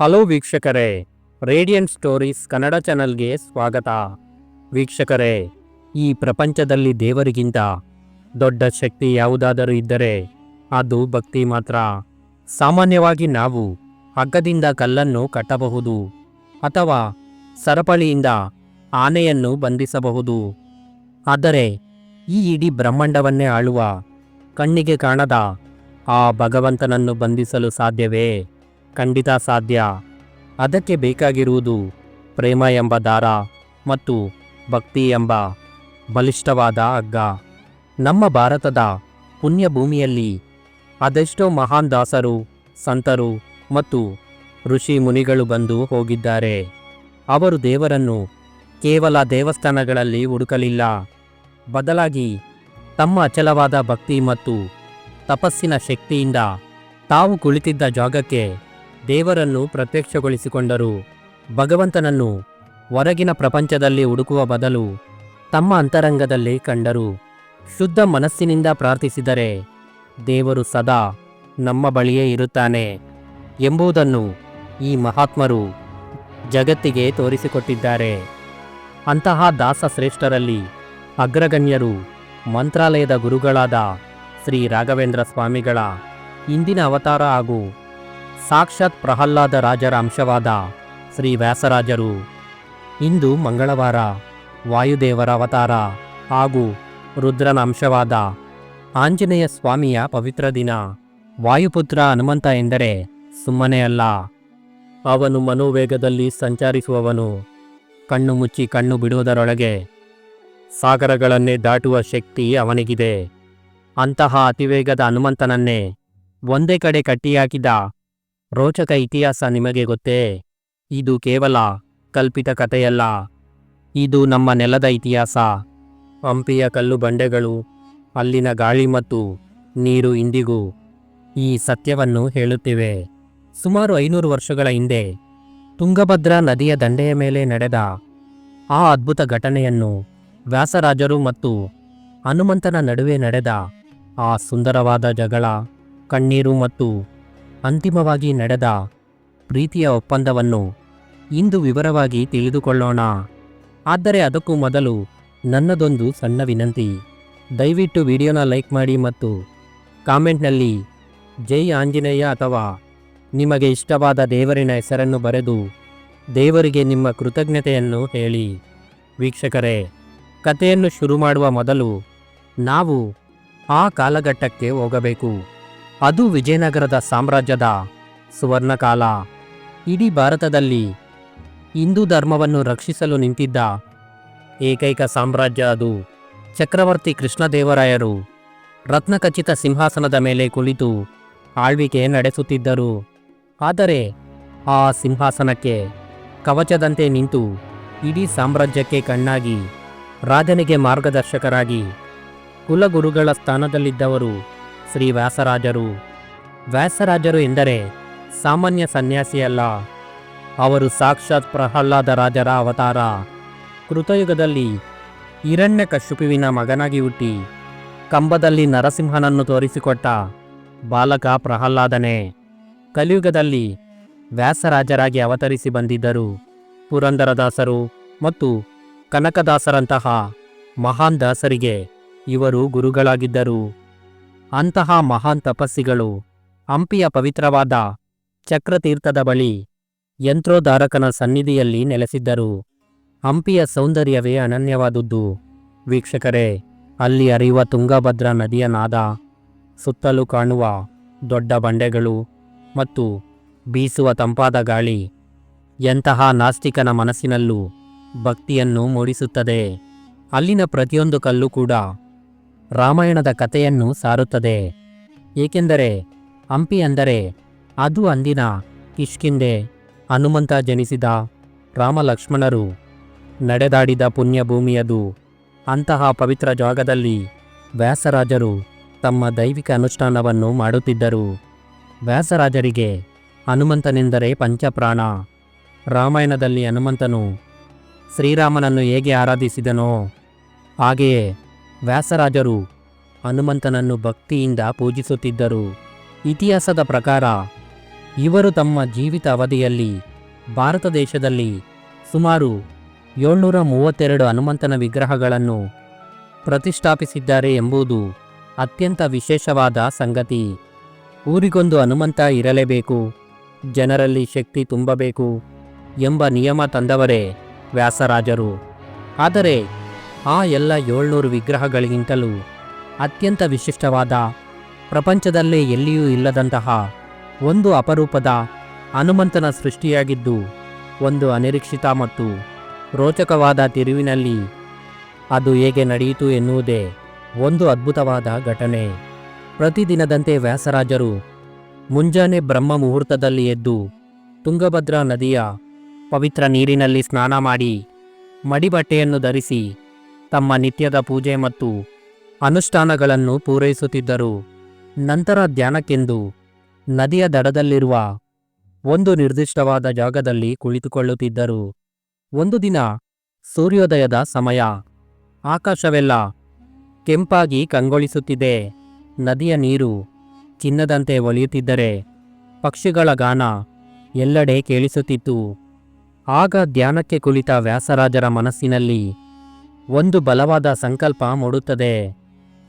Hello ವೀಕ್ಷಕರೇ, radiant stories Kannada ಚಾನಲ್ಗೆ ಸ್ವಾಗತ. ವೀಕ್ಷಕರೇ, ಈ ಪ್ರಪಂಚದಲ್ಲಿ ದೇವರಿಗಿಂತ ದೊಡ್ಡ ಶಕ್ತಿ ಯಾವುದಾದರೂ ಇದ್ದರೆ ಅದು ಭಕ್ತಿ ಮಾತ್ರ. ಸಾಮಾನ್ಯವಾಗಿ ನಾವು ಹಗ್ಗದಿಂದ ಕಲ್ಲನ್ನು ಕಟ್ಟಬಹುದು ಅಥವಾ ಸರಪಳಿಯಿಂದ ಆನೆಯನ್ನು ಬಂಧಿಸಬಹುದು. ಆದರೆ ಈ ಇಡೀ ಬ್ರಹ್ಮಾಂಡವನ್ನೇ ಆಳುವ ಕಣ್ಣಿಗೆ ಕಾಣದ ಆ ಭಗವಂತನನ್ನು ಬಂಧಿಸಲು ಸಾಧ್ಯವೇ? ಖಂಡಿತ ಸಾಧ್ಯ. ಅದಕ್ಕೆ ಬೇಕಾಗಿರುವುದು ಪ್ರೇಮ ಎಂಬ ದಾರ ಮತ್ತು ಭಕ್ತಿ ಎಂಬ ಬಲಿಷ್ಠವಾದ ಅಗ್ಗ ನಮ್ಮ ಭಾರತದ ಪುಣ್ಯಭೂಮಿಯಲ್ಲಿ ಅದೆಷ್ಟೋ ಮಹಾನ್ ದಾಸರು, ಸಂತರು ಮತ್ತು ಋಷಿ ಮುನಿಗಳು ಬಂದು ಹೋಗಿದ್ದಾರೆ. ಅವರು ದೇವರನ್ನು ಕೇವಲ ದೇವಸ್ಥಾನಗಳಲ್ಲಿ ಹುಡುಕಲಿಲ್ಲ. ಬದಲಾಗಿ ತಮ್ಮ ಅಚಲವಾದ ಭಕ್ತಿ ಮತ್ತು ತಪಸ್ಸಿನ ಶಕ್ತಿಯಿಂದ ತಾವು ಕುಳಿತಿದ್ದ ಜಾಗಕ್ಕೆ ದೇವರನ್ನು ಪ್ರತ್ಯಕ್ಷಗೊಳಿಸಿಕೊಂಡರು. ಭಗವಂತನನ್ನು ಹೊರಗಿನ ಪ್ರಪಂಚದಲ್ಲಿ ಹುಡುಕುವ ಬದಲು ತಮ್ಮ ಅಂತರಂಗದಲ್ಲಿ ಕಂಡರು. ಶುದ್ಧ ಮನಸ್ಸಿನಿಂದ ಪ್ರಾರ್ಥಿಸಿದರೆ ದೇವರು ಸದಾ ನಮ್ಮ ಬಳಿಯೇ ಇರುತ್ತಾನೆ ಎಂಬುದನ್ನು ಈ ಮಹಾತ್ಮರು ಜಗತ್ತಿಗೆ ತೋರಿಸಿಕೊಟ್ಟಿದ್ದಾರೆ. ಅಂತಹ ದಾಸ ಶ್ರೇಷ್ಠರಲ್ಲಿ ಅಗ್ರಗಣ್ಯರು, ಮಂತ್ರಾಲಯದ ಗುರುಗಳಾದ ಶ್ರೀ ರಾಘವೇಂದ್ರ ಸ್ವಾಮಿಗಳ ಇಂದಿನ ಅವತಾರ ಹಾಗೂ ಸಾಕ್ಷಾತ್ ಪ್ರಹ್ಲಾದ ರಾಜರ ಅಂಶವಾದ ಶ್ರೀ ವ್ಯಾಸರಾಜರು. ಇಂದು ಮಂಗಳವಾರ ವಾಯುದೇವರ ಅವತಾರ ಹಾಗೂ ರುದ್ರನ ಅಂಶವಾದ ಆಂಜನೇಯ ಸ್ವಾಮಿಯ ಪವಿತ್ರ ದಿನ. ವಾಯುಪುತ್ರ ಹನುಮಂತ ಎಂದರೆ ಸುಮ್ಮನೆ ಅಲ್ಲ. ಅವನು ಮನೋವೇಗದಲ್ಲಿ ಸಂಚರಿಸುವವನು. ಕಣ್ಣು ಮುಚ್ಚಿ ಕಣ್ಣು ಬಿಡುವುದರೊಳಗೆ ಸಾಗರಗಳನ್ನೇ ದಾಟುವ ಶಕ್ತಿ ಅವನಿಗಿದೆ. ಅಂತಹ ಅತಿವೇಗದ ಹನುಮಂತನನ್ನೇ ಒಂದೇ ಕಡೆ ಕಟ್ಟಿಹಾಕಿದ ರೋಚಕ ಇತಿಹಾಸ ನಿಮಗೆ ಗೊತ್ತೇ? ಇದು ಕೇವಲ ಕಲ್ಪಿತ ಕಥೆಯಲ್ಲ. ಇದು ನಮ್ಮ ನೆಲದ ಇತಿಹಾಸ. ಹಂಪಿಯ ಕಲ್ಲು ಬಂಡೆಗಳು, ಅಲ್ಲಿನ ಗಾಳಿ ಮತ್ತು ನೀರು ಇಂದಿಗೂ ಈ ಸತ್ಯವನ್ನು ಹೇಳುತ್ತಿವೆ. ಸುಮಾರು ಐನೂರು ವರ್ಷಗಳ ಹಿಂದೆ ತುಂಗಭದ್ರಾ ನದಿಯ ದಂಡೆಯ ಮೇಲೆ ನಡೆದ ಆ ಅದ್ಭುತ ಘಟನೆಯನ್ನು ವ್ಯಾಸರಾಜರು ಮತ್ತು ಹನುಮಂತನ ನಡುವೆ ನಡೆದ ಆ ಸುಂದರವಾದ ಜಗಳ, ಕಣ್ಣೀರು ಮತ್ತು ಅಂತಿಮವಾಗಿ ನಡೆದ ಪ್ರೀತಿಯ ಒಪ್ಪಂದವನ್ನು ಇಂದು ವಿವರವಾಗಿ ತಿಳಿದುಕೊಳ್ಳೋಣ. ಆದರೆ ಅದಕ್ಕೂ ಮೊದಲು ನನ್ನದೊಂದು ಸಣ್ಣ ವಿನಂತಿ. ದಯವಿಟ್ಟು ವಿಡಿಯೋನ ಲೈಕ್ ಮಾಡಿ ಮತ್ತು ಕಾಮೆಂಟ್ನಲ್ಲಿ ಜೈ ಆಂಜನೇಯ ಅಥವಾ ನಿಮಗೆ ಇಷ್ಟವಾದ ದೇವರಿನ ಹೆಸರನ್ನು ಬರೆದು ದೇವರಿಗೆ ನಿಮ್ಮ ಕೃತಜ್ಞತೆಯನ್ನು ಹೇಳಿ. ವೀಕ್ಷಕರೇ, ಕಥೆಯನ್ನು ಶುರು ಮಾಡುವ ಮೊದಲು ನಾವು ಆ ಕಾಲಘಟ್ಟಕ್ಕೆ ಹೋಗಬೇಕು. ಅದು ವಿಜಯನಗರದ ಸಾಮ್ರಾಜ್ಯದ ಸುವರ್ಣಕಾಲ. ಇಡೀ ಭಾರತದಲ್ಲಿ ಹಿಂದೂ ಧರ್ಮವನ್ನು ರಕ್ಷಿಸಲು ನಿಂತಿದ್ದ ಏಕೈಕ ಸಾಮ್ರಾಜ್ಯ ಅದು. ಚಕ್ರವರ್ತಿ ಕೃಷ್ಣದೇವರಾಯರು ರತ್ನಖಚಿತ ಸಿಂಹಾಸನದ ಮೇಲೆ ಕುಳಿತು ಆಳ್ವಿಕೆ ನಡೆಸುತ್ತಿದ್ದರು. ಆದರೆ ಆ ಸಿಂಹಾಸನಕ್ಕೆ ಕವಚದಂತೆ ನಿಂತು ಇಡೀ ಸಾಮ್ರಾಜ್ಯಕ್ಕೆ ಕಣ್ಣಾಗಿ ರಾಜನಿಗೆ ಮಾರ್ಗದರ್ಶಕರಾಗಿ ಕುಲಗುರುಗಳ ಸ್ಥಾನದಲ್ಲಿದ್ದವರು ಶ್ರೀ ವ್ಯಾಸರಾಜರು. ವ್ಯಾಸರಾಜರು ಎಂದರೆ ಸಾಮಾನ್ಯ ಸನ್ಯಾಸಿಯಲ್ಲ ಅವರು ಸಾಕ್ಷಾತ್ ಪ್ರಹ್ಲಾದ ರಾಜರ ಅವತಾರ. ಕೃತಯುಗದಲ್ಲಿ ಹಿರಣ್ಯ ಕಶ್ಯಪುವಿನ ಮಗನಾಗಿ ಹುಟ್ಟಿ, ಕಂಬದಲ್ಲಿ ನರಸಿಂಹನನ್ನು ತೋರಿಸಿಕೊಟ್ಟ ಬಾಲಕ ಪ್ರಹ್ಲಾದನೇ. ಕಲಿಯುಗದಲ್ಲಿ ವ್ಯಾಸರಾಜರಾಗಿ ಅವತರಿಸಿ ಬಂದಿದ್ದರು. ಪುರಂದರದಾಸರು ಮತ್ತು ಕನಕದಾಸರಂತಹ ಮಹಾನ್ ದಾಸರಿಗೆ ಇವರು ಗುರುಗಳಾಗಿದ್ದರು. ಅಂತಹ ಮಹಾನ್ ತಪಸ್ಸಿಗಳು ಹಂಪಿಯ ಪವಿತ್ರವಾದ ಚಕ್ರತೀರ್ಥದ ಬಳಿ ಯಂತ್ರೋದ್ಧಾರಕನ ಸನ್ನಿಧಿಯಲ್ಲಿ ನೆಲೆಸಿದ್ದರು. ಹಂಪಿಯ ಸೌಂದರ್ಯವೇ ಅನನ್ಯವಾದುದು ವೀಕ್ಷಕರೇ, ಅಲ್ಲಿ ಹರಿಯುವ ತುಂಗಭದ್ರಾ ನದಿಯ ನಾದ, ಸುತ್ತಲೂ ಕಾಣುವ ದೊಡ್ಡ ಬಂಡೆಗಳು ಮತ್ತು ಬೀಸುವ ತಂಪಾದ ಗಾಳಿ ಎಂತಹ ನಾಸ್ತಿಕನ ಮನಸ್ಸಿನಲ್ಲೂ ಭಕ್ತಿಯನ್ನು ಮೂಡಿಸುತ್ತದೆ. ಅಲ್ಲಿನ ಪ್ರತಿಯೊಂದು ಕಲ್ಲು ಕೂಡ ರಾಮಾಯಣದ ಕಥೆಯನ್ನು ಸಾರುತ್ತದೆ. ಏಕೆಂದರೆ ಹಂಪಿ ಅಂದರೆ ಅದು ಅಂದಿನ ಕಿಷ್ಕಿಂದೆ ಹನುಮಂತ ಜನಿಸಿದ ರಾಮಲಕ್ಷ್ಮಣರು ನಡೆದಾಡಿದ ಪುಣ್ಯಭೂಮಿಯದು. ಅಂತಹ ಪವಿತ್ರ ಜಾಗದಲ್ಲಿ ವ್ಯಾಸರಾಜರು ತಮ್ಮ ದೈವಿಕ ಅನುಷ್ಠಾನವನ್ನು ಮಾಡುತ್ತಿದ್ದರು. ವ್ಯಾಸರಾಜರಿಗೆ ಹನುಮಂತನೆಂದರೆ ಪಂಚಪ್ರಾಣ. ರಾಮಾಯಣದಲ್ಲಿ ಹನುಮಂತನು ಶ್ರೀರಾಮನನ್ನು ಹೇಗೆ ಆರಾಧಿಸಿದನೋ ಹಾಗೆಯೇ ವ್ಯಾಸರಾಜರು ಹನುಮಂತನನ್ನು ಭಕ್ತಿಯಿಂದ ಪೂಜಿಸುತ್ತಿದ್ದರು. ಇತಿಹಾಸದ ಪ್ರಕಾರ ಇವರು ತಮ್ಮ ಜೀವಿತ ಅವಧಿಯಲ್ಲಿ ಭಾರತ ದೇಶದಲ್ಲಿ ಸುಮಾರು ಏಳ್ನೂರ ಮೂವತ್ತೆರಡು ಹನುಮಂತನ ವಿಗ್ರಹಗಳನ್ನು ಪ್ರತಿಷ್ಠಾಪಿಸಿದ್ದಾರೆ ಎಂಬುದು ಅತ್ಯಂತ ವಿಶೇಷವಾದ ಸಂಗತಿ. ಊರಿಗೊಂದು ಹನುಮಂತ ಇರಲೇಬೇಕು, ಜನರಲ್ಲಿ ಶಕ್ತಿ ತುಂಬಬೇಕು ಎಂಬ ನಿಯಮ ತಂದವರೇ ವ್ಯಾಸರಾಜರು. ಆದರೆ ಆ ಎಲ್ಲ ಏಳ್ನೂರು ವಿಗ್ರಹಗಳಿಗಿಂತಲೂ ಅತ್ಯಂತ ವಿಶಿಷ್ಟವಾದ, ಪ್ರಪಂಚದಲ್ಲೇ ಎಲ್ಲಿಯೂ ಇಲ್ಲದಂತಹ ಒಂದು ಅಪರೂಪದ ಹನುಮಂತನ ಸೃಷ್ಟಿಯಾಗಿದ್ದು, ಒಂದು ಅನಿರೀಕ್ಷಿತ ಮತ್ತು ರೋಚಕವಾದ ತಿರುವಿನಲ್ಲಿ ಅದು ಹೇಗೆ ನಡೆಯಿತು ಎನ್ನುವುದೇ ಒಂದು ಅದ್ಭುತವಾದ ಘಟನೆ. ಪ್ರತಿದಿನದಂತೆ ವ್ಯಾಸರಾಜರು ಮುಂಜಾನೆ ಬ್ರಹ್ಮ ಮುಹೂರ್ತದಲ್ಲಿ ಎದ್ದು ತುಂಗಭದ್ರಾ ನದಿಯ ಪವಿತ್ರ ನೀರಿನಲ್ಲಿ ಸ್ನಾನ ಮಾಡಿ ಮಡಿಬಟ್ಟೆಯನ್ನು ಧರಿಸಿ ತಮ್ಮ ನಿತ್ಯದ ಪೂಜೆ ಮತ್ತು ಅನುಷ್ಠಾನಗಳನ್ನು ಪೂರೈಸುತ್ತಿದ್ದರು. ನಂತರ ಧ್ಯಾನಕ್ಕೆಂದು ನದಿಯ ದಡದಲ್ಲಿರುವ ಒಂದು ನಿರ್ದಿಷ್ಟವಾದ ಜಾಗದಲ್ಲಿ ಕುಳಿತುಕೊಳ್ಳುತ್ತಿದ್ದರು. ಒಂದು ದಿನ ಸೂರ್ಯೋದಯದ ಸಮಯ. ಆಕಾಶವೆಲ್ಲ ಕೆಂಪಾಗಿ ಕಂಗೊಳಿಸುತ್ತಿದೆ. ನದಿಯ ನೀರು ಚಿನ್ನದಂತೆ ಒಲಿಯುತ್ತಿದ್ದರೆ ಪಕ್ಷಿಗಳ ಗಾನ ಎಲ್ಲೆಡೆ ಕೇಳಿಸುತ್ತಿತ್ತು. ಆಗ ಧ್ಯಾನಕ್ಕೆ ಕುಳಿತ ವ್ಯಾಸರಾಜರ ಮನಸ್ಸಿನಲ್ಲಿ ಒಂದು ಬಲವಾದ ಸಂಕಲ್ಪ ಮೂಡುತ್ತದೆ.